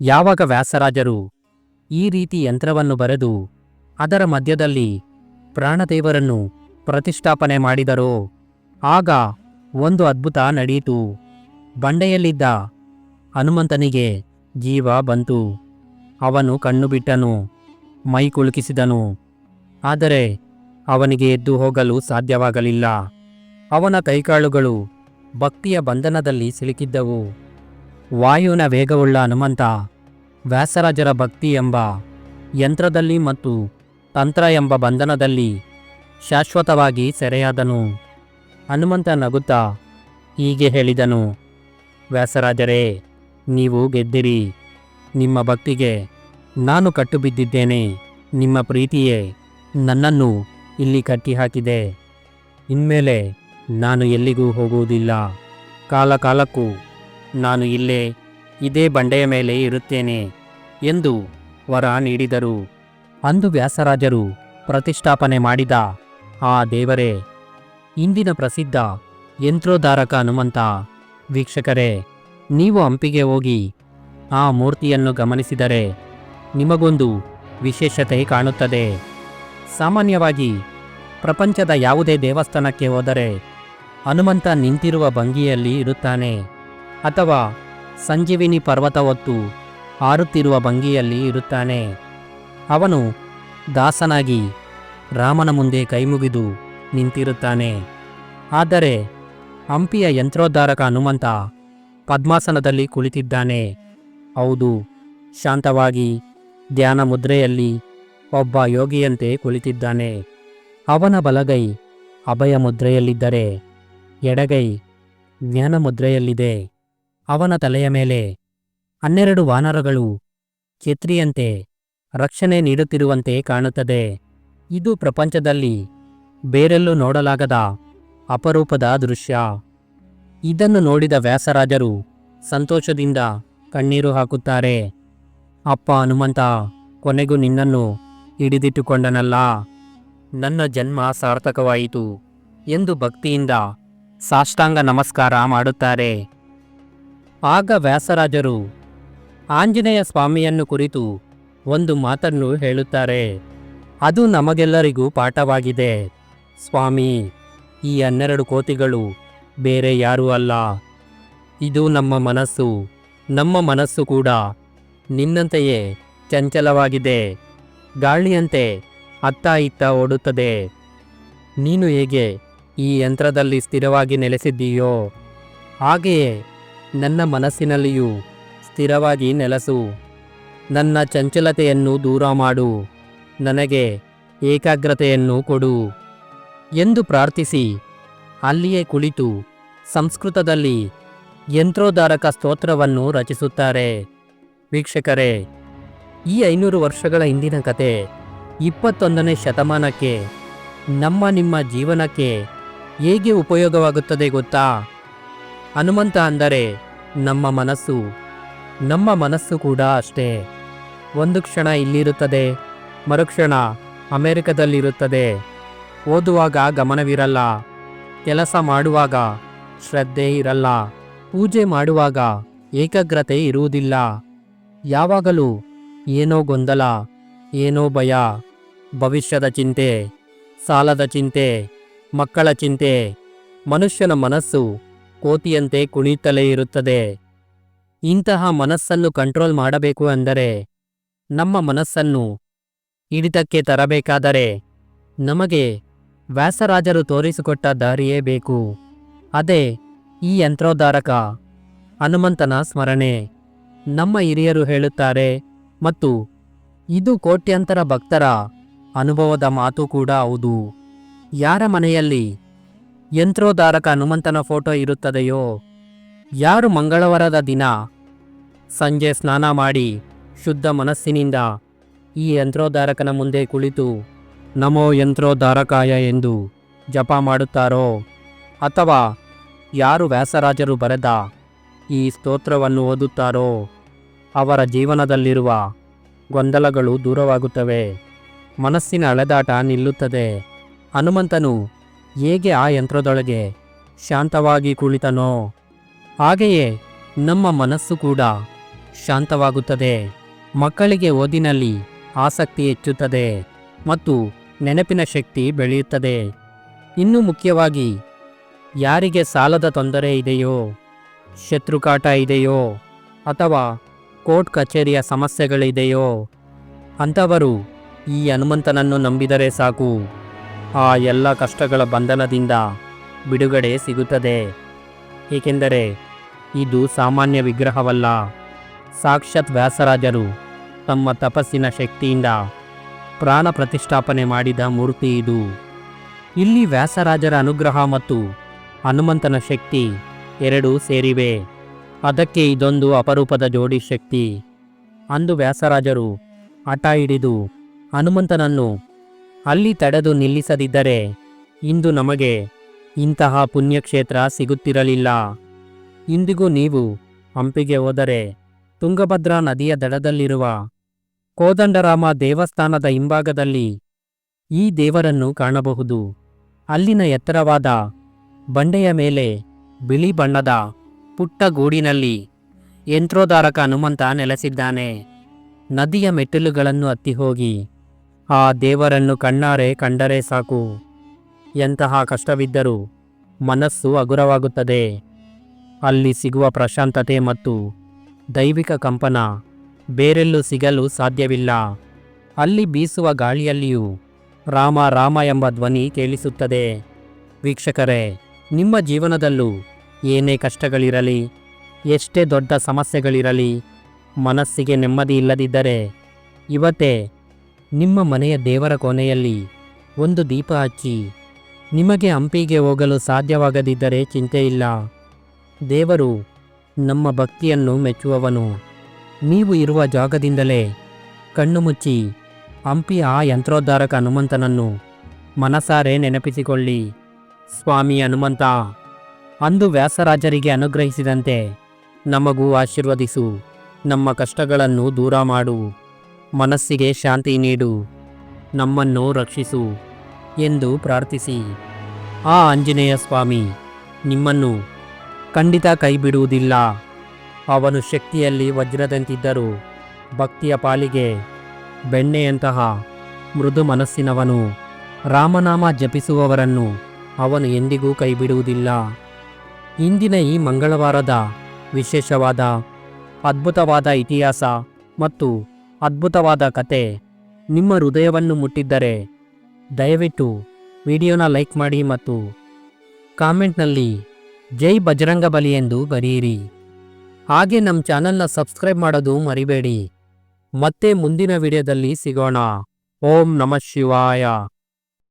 ಯಾವಾಗ ವ್ಯಾಸರಾಜರು ಈ ರೀತಿ ಯಂತ್ರವನ್ನು ಬರೆದು ಅದರ ಮಧ್ಯದಲ್ಲಿ ಪ್ರಾಣದೇವರನ್ನು ಪ್ರತಿಷ್ಠಾಪನೆ ಮಾಡಿದರೋ? ಆಗ ಒಂದು ಅದ್ಭುತ ನಡೆಯಿತು ಬಂಡೆಯಲ್ಲಿದ್ದ ಹನುಮಂತನಿಗೆ ಜೀವ ಬಂತು. ಅವನು ಕಣ್ಣು ಬಿಟ್ಟನು ಮೈ ಕುಲುಕಿಸಿದನು ಆದರೆ ಅವನಿಗೆ ಎದ್ದು ಹೋಗಲು ಸಾಧ್ಯವಾಗಲಿಲ್ಲ. ಅವನ ಕೈಕಾಲುಗಳು ಭಕ್ತಿಯ ಬಂಧನದಲ್ಲಿ ಸಿಲುಕಿದ್ದವು. ವಾಯುವಿನ ವೇಗವುಳ್ಳ ಹನುಮಂತ, ವ್ಯಾಸರಾಜರ ಭಕ್ತಿ ಎಂಬ ಯಂತ್ರದಲ್ಲಿ ಮತ್ತು ತಂತ್ರ ಎಂಬ ಬಂಧನದಲ್ಲಿ ಶಾಶ್ವತವಾಗಿ ಸೆರೆಯಾದನು. ಹನುಮಂತ ನಗುತ್ತಾ, ಹೀಗೆ ಹೇಳಿದನು, ವ್ಯಾಸರಾಜರೇ, ನೀವು ಗೆದ್ದಿರಿ. ನಿಮ್ಮ ಭಕ್ತಿಗೆ ನಾನು ಕಟ್ಟುಬಿದ್ದಿದ್ದೇನೆ. ನಿಮ್ಮ ಪ್ರೀತಿಯೇ ನನ್ನನ್ನು ಇಲ್ಲಿ ಕಟ್ಟಿಹಾಕಿದೆ. ಇನ್ಮೇಲೆ ನಾನು ಎಲ್ಲಿಗೂ ಹೋಗುವುದಿಲ್ಲ. ಕಾಲ ಕಾಲಕ್ಕೂ ನಾನು ಇಲ್ಲೇ, ಇದೇ ಬಂಡೆಯ ಮೇಲೆ ಇರುತ್ತೇನೆ ಎಂದು ವರ ನೀಡಿದರು. ಅಂದು ವ್ಯಾಸರಾಜರು ಪ್ರತಿಷ್ಠಾಪನೆ ಮಾಡಿದ ಆ ದೇವರೇ, ಇಂದಿನ ಪ್ರಸಿದ್ಧ ಯಂತ್ರೋದ್ಧಾರಕ ಹನುಮಂತ, ವೀಕ್ಷಕರೇ, ನೀವು ಹಂಪಿಗೆ ಹೋಗಿ ಆ ಮೂರ್ತಿಯನ್ನು ಗಮನಿಸಿದರೆ ನಿಮಗೊಂದು ವಿಶೇಷತೆ ಕಾಣುತ್ತದೆ. ಸಾಮಾನ್ಯವಾಗಿ ಪ್ರಪಂಚದ ಯಾವುದೇ ದೇವಸ್ಥಾನಕ್ಕೆ ಹೋದರೆ ಹನುಮಂತ ನಿಂತಿರುವ ಭಂಗಿಯಲ್ಲಿ ಇರುತ್ತಾನೆ. ಅಥವಾ ಸಂಜೀವಿನಿ ಪರ್ವತ ಹೊತ್ತು ಹಾರುತ್ತಿರುವ ಭಂಗಿಯಲ್ಲಿ ಇರುತ್ತಾನೆ. ಅವನು ದಾಸನಾಗಿ ರಾಮನ ಮುಂದೆ ಕೈಮುಗಿದು ನಿಂತಿರುತ್ತಾನೆ. ಆದರೆ ಹಂಪಿಯ ಯಂತ್ರೋದ್ಧಾರಕ ಹನುಮಂತ ಪದ್ಮಾಸನದಲ್ಲಿ ಕುಳಿತಿದ್ದಾನೆ. ಹೌದು, ಶಾಂತವಾಗಿ ಧ್ಯಾನ ಮುದ್ರೆಯಲ್ಲಿ ಒಬ್ಬ ಯೋಗಿಯಂತೆ ಕುಳಿತಿದ್ದಾನೆ. ಅವನ ಬಲಗೈ ಅಭಯ ಮುದ್ರೆಯಲ್ಲಿದ್ದರೆ ಎಡಗೈ, ಜ್ಞಾನ ಮುದ್ರೆಯಲ್ಲಿದೆ. ಅವನ ತಲೆಯ ಮೇಲೆ ಹನ್ನೆರಡು ವಾನರಗಳು ಛತ್ರಿಯಂತೆ ರಕ್ಷಣೆ ನೀಡುತ್ತಿರುವಂತೆ ಕಾಣುತ್ತದೆ. ಇದು ಪ್ರಪಂಚದಲ್ಲಿ ಬೇರೆಲ್ಲೂ ನೋಡಲಾಗದ ಅಪರೂಪದ ದೃಶ್ಯ. ಇದನ್ನು ನೋಡಿದ ವ್ಯಾಸರಾಜರು ಸಂತೋಷದಿಂದ ಕಣ್ಣೀರು ಹಾಕುತ್ತಾರೆ. ಅಪ್ಪ ಹನುಮಂತ, ಕೊನೆಗೂ ನಿನ್ನನ್ನು ಹಿಡಿದಿಟ್ಟುಕೊಂಡನಲ್ಲ. ನನ್ನ ಜನ್ಮ ಸಾರ್ಥಕವಾಯಿತು ಎಂದು ಭಕ್ತಿಯಿಂದ ಸಾಷ್ಟಾಂಗ ನಮಸ್ಕಾರ ಮಾಡುತ್ತಾರೆ. ಆಗ ವ್ಯಾಸರಾಜರು ಆಂಜನೇಯ ಸ್ವಾಮಿಯನ್ನು ಕುರಿತು ಒಂದು ಮಾತನ್ನು ಹೇಳುತ್ತಾರೆ. ಅದು ನಮಗೆಲ್ಲರಿಗೂ ಪಾಠವಾಗಿದೆ. ಸ್ವಾಮಿ, ಈ ಹನ್ನೆರಡು ಕೋತಿಗಳು ಬೇರೆ ಯಾರೂ ಅಲ್ಲ. ಇದು ನಮ್ಮ ಮನಸ್ಸು ನಮ್ಮ ಮನಸ್ಸು ಕೂಡ ನಿನ್ನಂತೆಯೇ ಚಂಚಲವಾಗಿದೆ. ಗಾಳಿಯಂತೆ ಅತ್ತ ಇತ್ತ ಓಡುತ್ತದೆ. ನೀನು ಹೇಗೆ ಈ ಯಂತ್ರದಲ್ಲಿ ಸ್ಥಿರವಾಗಿ ನೆಲೆಸಿದ್ದೀಯೋ? ಹಾಗೆಯೇ, ನನ್ನ ಮನಸ್ಸಿನಲ್ಲಿಯೂ ಸ್ಥಿರವಾಗಿ ನೆಲೆಸು. ನನ್ನ ಚಂಚಲತೆಯನ್ನು ದೂರ ಮಾಡು. ನನಗೆ ಏಕಾಗ್ರತೆಯನ್ನು ಕೊಡು. ಎಂದು ಪ್ರಾರ್ಥಿಸಿ, ಅಲ್ಲಿಯೇ ಕುಳಿತು ಸಂಸ್ಕೃತದಲ್ಲಿ ಯಂತ್ರೋದ್ಧಾರಕ ಸ್ತೋತ್ರವನ್ನು ರಚಿಸುತ್ತಾರೆ. ವೀಕ್ಷಕರೇ, ಈ ಐನೂರು ವರ್ಷಗಳ ಹಿಂದಿನ ಕತೆ ಇಪ್ಪತ್ತೊಂದನೇ ಶತಮಾನಕ್ಕೆ ನಮ್ಮ ನಿಮ್ಮ ಜೀವನಕ್ಕೆ ಹೇಗೆ ಉಪಯೋಗವಾಗುತ್ತದೆ ಗೊತ್ತಾ? ಹನುಮಂತ ಅಂದರೆ ನಮ್ಮ ಮನಸ್ಸು. ನಮ್ಮ ಮನಸ್ಸು ಕೂಡ ಅಷ್ಟೇ. ಒಂದು ಕ್ಷಣ ಇಲ್ಲಿರುತ್ತದೆ, ಮರುಕ್ಷಣ ಅಮೆರಿಕದಲ್ಲಿರುತ್ತದೆ. ಓದುವಾಗ ಗಮನವಿರಲ್ಲ, ಕೆಲಸ ಮಾಡುವಾಗ ಶ್ರದ್ಧೆ ಇರಲ್ಲ, ಪೂಜೆ ಮಾಡುವಾಗ ಏಕಾಗ್ರತೆ ಇರುವುದಿಲ್ಲ. ಯಾವಾಗಲೂ ಏನೋ ಗೊಂದಲ, ಏನೋ ಭಯ, ಭವಿಷ್ಯದ ಚಿಂತೆ, ಸಾಲದ ಚಿಂತೆ ಮಕ್ಕಳ ಚಿಂತೆ. ಮನುಷ್ಯನ ಮನಸ್ಸು ಕೋತಿಯಂತೆ ಕುಣಿಯುತ್ತಲೇ ಇರುತ್ತದೆ. ಇಂತಹ ಮನಸ್ಸನ್ನು ಕಂಟ್ರೋಲ್ ಮಾಡಬೇಕು ಅಂದರೆ ನಮ್ಮ ಮನಸ್ಸನ್ನು ಹಿಡಿತಕ್ಕೆ ತರಬೇಕಾದರೆ ನಮಗೆ ವ್ಯಾಸರಾಜರು ತೋರಿಸಿಕೊಟ್ಟ ದಾರಿಯೇ ಬೇಕು. ಅದೇ ಈ ಯಂತ್ರೋದ್ಧಾರಕ ಹನುಮಂತನ ಸ್ಮರಣೆ. ನಮ್ಮ ಹಿರಿಯರು ಹೇಳುತ್ತಾರೆ ಮತ್ತು ಇದು ಕೋಟ್ಯಂತರ ಭಕ್ತರ ಅನುಭವದ ಮಾತು ಕೂಡ ಹೌದು. ಯಾರ ಮನೆಯಲ್ಲಿ ಯಂತ್ರೋದ್ಧಾರಕ ಹನುಮಂತನ ಫೋಟೋ ಇರುತ್ತದೆಯೋ? ಯಾರು ಮಂಗಳವಾರದ ದಿನ ಸಂಜೆ ಸ್ನಾನ ಮಾಡಿ ಶುದ್ಧ ಮನಸ್ಸಿನಿಂದ ಈ ಯಂತ್ರೋದ್ಧಾರಕನ ಮುಂದೆ ಕುಳಿತು ನಮೋ ಯಂತ್ರೋದ್ಧಾರಕಾಯ ಎಂದು ಜಪ ಮಾಡುತ್ತಾರೋ? ಅಥವಾ ಯಾರು ವ್ಯಾಸರಾಜರು ಬರೆದ ಈ ಸ್ತೋತ್ರವನ್ನು ಓದುತ್ತಾರೋ? ಅವರ ಜೀವನದಲ್ಲಿರುವ ಗೊಂದಲಗಳು ದೂರವಾಗುತ್ತವೆ. ಮನಸ್ಸಿನ ಅಳೆದಾಟ ನಿಲ್ಲುತ್ತದೆ. ಹನುಮಂತನು, ಹೇಗೆ ಆ ಯಂತ್ರದೊಳಗೆ ಶಾಂತವಾಗಿ ಕುಳಿತನೋ, ಹಾಗೆಯೇ ನಮ್ಮ ಮನಸ್ಸು ಕೂಡ ಶಾಂತವಾಗುತ್ತದೆ. ಮಕ್ಕಳಿಗೆ ಓದಿನಲ್ಲಿ ಆಸಕ್ತಿ ಹೆಚ್ಚುತ್ತದೆ ಮತ್ತು ನೆನಪಿನ ಶಕ್ತಿ ಬೆಳೆಯುತ್ತದೆ. ಇನ್ನೂ ಮುಖ್ಯವಾಗಿ, ಯಾರಿಗೆ ಸಾಲದ ತೊಂದರೆ ಇದೆಯೋ, ಶತ್ರುಕಾಟ ಇದೆಯೋ, ಅಥವಾ ಕೋರ್ಟ್ ಕಚೇರಿಯ ಸಮಸ್ಯೆಗಳಿದೆಯೋ, ಅಂಥವರು ಈ ಹನುಮಂತನನ್ನು ನಂಬಿದರೆ ಸಾಕು. ಆ ಎಲ್ಲ ಕಷ್ಟಗಳ ಬಂಧನದಿಂದ ಬಿಡುಗಡೆ ಸಿಗುತ್ತದೆ. ಏಕೆಂದರೆ ಇದು ಸಾಮಾನ್ಯ ವಿಗ್ರಹವಲ್ಲ. ಸಾಕ್ಷಾತ್ ವ್ಯಾಸರಾಜರು ತಮ್ಮ ತಪಸ್ಸಿನ ಶಕ್ತಿಯಿಂದ ಪ್ರಾಣ ಪ್ರತಿಷ್ಠಾಪನೆ ಮಾಡಿದ ಮೂರ್ತಿ ಇದು. ಇಲ್ಲಿ ವ್ಯಾಸರಾಜರ ಅನುಗ್ರಹ ಮತ್ತು ಹನುಮಂತನ ಶಕ್ತಿ ಎರಡೂ ಸೇರಿವೆ. ಅದಕ್ಕೆ ಇದೊಂದು ಅಪರೂಪದ ಜೋಡಿ ಶಕ್ತಿ. ಅಂದು ವ್ಯಾಸರಾಜರು ಹಠ ಹಿಡಿದು ಹನುಮಂತನನ್ನು ಅಲ್ಲಿ ತಡೆದು ನಿಲ್ಲಿಸದಿದ್ದರೆ ಇಂದು ನಮಗೆ ಇಂತಹ ಪುಣ್ಯಕ್ಷೇತ್ರ ಸಿಗುತ್ತಿರಲಿಲ್ಲ. ಇಂದಿಗೂ ನೀವು ಹಂಪಿಗೆ ಹೋದರೆ ತುಂಗಭದ್ರಾ ನದಿಯ ದಡದಲ್ಲಿರುವ ಕೋದಂಡರಾಮ ದೇವಸ್ಥಾನದ ಹಿಂಭಾಗದಲ್ಲಿ ಈ ದೇವರನ್ನು ಕಾಣಬಹುದು. ಅಲ್ಲಿನ ಎತ್ತರವಾದ ಬಂಡೆಯ ಮೇಲೆ ಬಿಳಿ ಬಣ್ಣದ ಪುಟ್ಟ ಗೂಡಿನಲ್ಲಿ ಯಂತ್ರೋದ್ಧಾರಕ ಹನುಮಂತ ನೆಲೆಸಿದ್ದಾನೆ. ನದಿಯ ಮೆಟ್ಟಿಲುಗಳನ್ನು ಹತ್ತಿ ಹೋಗಿ ಆ ದೇವರನ್ನು ಕಣ್ಣಾರೆ ಕಂಡರೆ ಸಾಕು. ಎಂತಹ ಕಷ್ಟವಿದ್ದರೂ ಮನಸ್ಸು ಹಗುರವಾಗುತ್ತದೆ. ಅಲ್ಲಿ ಸಿಗುವ ಪ್ರಶಾಂತತೆ ಮತ್ತು ದೈವಿಕ ಕಂಪನ ಬೇರೆಲ್ಲೂ ಸಿಗಲು ಸಾಧ್ಯವಿಲ್ಲ. ಅಲ್ಲಿ ಬೀಸುವ ಗಾಳಿಯಲ್ಲಿಯೂ ರಾಮ ರಾಮ ಎಂಬ ಧ್ವನಿ ಕೇಳಿಸುತ್ತದೆ. ವೀಕ್ಷಕರೇ, ನಿಮ್ಮ ಜೀವನದಲ್ಲೂ ಏನೇ ಕಷ್ಟಗಳಿರಲಿ, ಎಷ್ಟೇ ದೊಡ್ಡ ಸಮಸ್ಯೆಗಳಿರಲಿ, ಮನಸ್ಸಿಗೆ ನೆಮ್ಮದಿ ಇಲ್ಲದಿದ್ದರೆ ಇವತ್ತೇ ನಿಮ್ಮ ಮನೆಯ ದೇವರ ಕೊನೆಯಲ್ಲಿ ಒಂದು ದೀಪ ಹಚ್ಚಿ, ನಿಮಗೆ ಹಂಪಿಗೆ ಹೋಗಲು ಸಾಧ್ಯವಾಗದಿದ್ದರೆ ಚಿಂತೆ ಇಲ್ಲ. ದೇವರು ನಮ್ಮ ಭಕ್ತಿಯನ್ನು ಮೆಚ್ಚುವವನು. ನೀವು ಇರುವ ಜಾಗದಿಂದಲೇ ಕಣ್ಣು ಮುಚ್ಚಿ ಹಂಪಿ ಆ ಯಂತ್ರೋದ್ಧಾರಕ ಹನುಮಂತನನ್ನು ಮನಸಾರೆ ನೆನಪಿಸಿಕೊಳ್ಳಿ. ಸ್ವಾಮಿ ಹನುಮಂತ, ಅಂದು ವ್ಯಾಸರಾಜರಿಗೆ ಅನುಗ್ರಹಿಸಿದಂತೆ ನಮಗೂ ಆಶೀರ್ವದಿಸು. ನಮ್ಮ ಕಷ್ಟಗಳನ್ನು ದೂರ ಮಾಡು. ಮನಸ್ಸಿಗೆ ಶಾಂತಿ ನೀಡು. ನಮ್ಮನ್ನು ರಕ್ಷಿಸು ಎಂದು ಪ್ರಾರ್ಥಿಸಿ. ಆ ಆಂಜನೇಯ ಸ್ವಾಮಿ, ನಿಮ್ಮನ್ನು ಖಂಡಿತ ಕೈಬಿಡುವುದಿಲ್ಲ. ಅವನು ಶಕ್ತಿಯಲ್ಲಿ ವಜ್ರದಂತಿದ್ದರೂ ಭಕ್ತಿಯ ಪಾಲಿಗೆ ಬೆಣ್ಣೆಯಂತಹ ಮೃದು ಮನಸ್ಸಿನವನು. ರಾಮನಾಮ ಜಪಿಸುವವರನ್ನು ಅವನು ಎಂದಿಗೂ ಕೈಬಿಡುವುದಿಲ್ಲ. ಇಂದಿನ ಈ ಮಂಗಳವಾರದ ವಿಶೇಷವಾದ, ಅದ್ಭುತವಾದ ಇತಿಹಾಸ ಮತ್ತು ಅದ್ಭುತವಾದ ಕತೆ. ನಿಮ್ಮ ಹೃದಯವನ್ನು ಮುಟ್ಟಿದ್ದರೆ ದಯವಿಟ್ಟು ವಿಡಿಯೋನ ಲೈಕ್ ಮಾಡಿ ಮತ್ತು ಕಾಮೆಂಟ್ನಲ್ಲಿ ಜೈ ಬಜರಂಗ ಬಲಿ ಎಂದು ಬರೆಯಿರಿ. ಹಾಗೆ ನಮ್ಮ ಚಾನಲ್ನ ಸಬ್ಸ್ಕ್ರೈಬ್ ಮಾಡೋದು ಮರಿಬೇಡಿ. ಮತ್ತೆ ಮುಂದಿನ ವಿಡಿಯೋದಲ್ಲಿ ಸಿಗೋಣ. ಓಂ ನಮಃ ಶಿವಾಯ.